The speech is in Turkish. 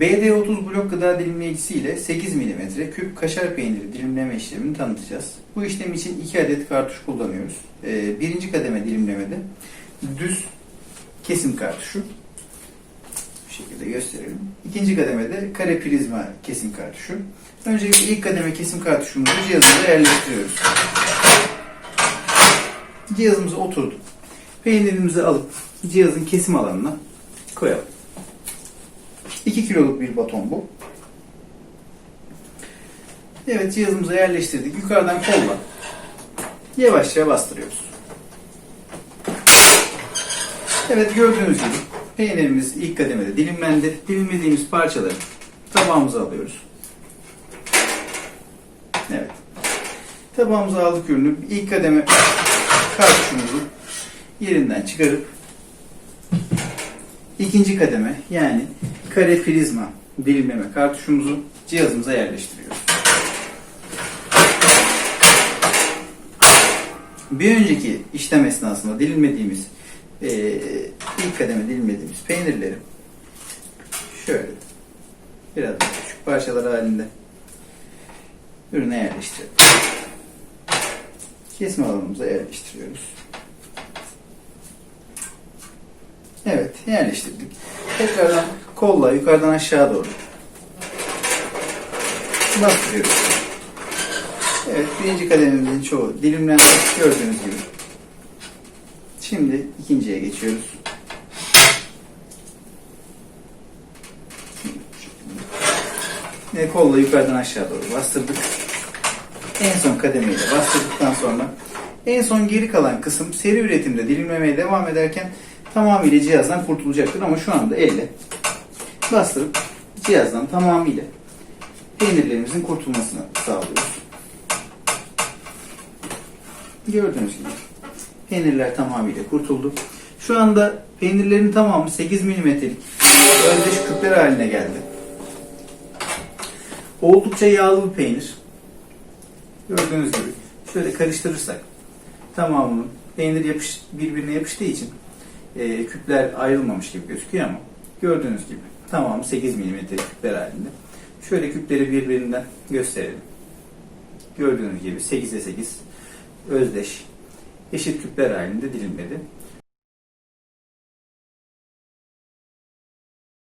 BD30 blok gıda dilimleyicisi ile 8 mm küp kaşar peyniri dilimleme işlemini tanıtacağız. Bu işlem için 2 adet kartuş kullanıyoruz. Ee, birinci kademe dilimlemede düz kesim kartuşu. Bu şekilde gösterelim. İkinci kademede kare prizma kesim kartuşu. Öncelikle ilk kademe kesim kartuşumuzu cihazımıza yerleştiriyoruz. Cihazımıza oturdu. Peynirimizi alıp cihazın kesim alanına koyalım. 2 kiloluk bir baton bu. Evet cihazımıza yerleştirdik. Yukarıdan kolla yavaşça bastırıyoruz. Evet gördüğünüz gibi peynirimiz ilk kademede dilimlendi. Dilimlediğimiz parçaları tabağımıza alıyoruz. Evet. Tabağımıza aldık ürünü. İlk kademe kartuşumuzu yerinden çıkarıp ikinci kademe yani kare prizma dilimleme kartuşumuzu cihazımıza yerleştiriyoruz. Bir önceki işlem esnasında dilimlediğimiz eee, ilk kademe dilimlediğimiz peynirleri şöyle biraz küçük parçalar halinde ürüne yerleştirelim. Kesme alanımıza yerleştiriyoruz. Evet, yerleştirdik. Tekrardan kolla yukarıdan aşağı doğru bastırıyoruz. Evet, birinci kadememizin çoğu dilimlendi gördüğünüz gibi. Şimdi ikinciye geçiyoruz. Ve kolla yukarıdan aşağı doğru bastırdık. En son kademeyi de bastırdıktan sonra en son geri kalan kısım seri üretimde dilimlemeye devam ederken tamamıyla cihazdan kurtulacaktır ama şu anda elle bastırıp cihazdan tamamıyla peynirlerimizin kurtulmasını sağlıyoruz. Gördüğünüz gibi peynirler tamamıyla kurtuldu. Şu anda peynirlerin tamamı 8 milimetrelik özdeş küpler haline geldi. Oldukça yağlı bir peynir. Gördüğünüz gibi şöyle karıştırırsak tamamının peynir yapış, birbirine yapıştığı için e, küpler ayrılmamış gibi gözüküyor ama gördüğünüz gibi tamamı 8 mm küpler halinde. Şöyle küpleri birbirinden gösterelim. Gördüğünüz gibi 8'e 8 özdeş eşit küpler halinde dilimledi.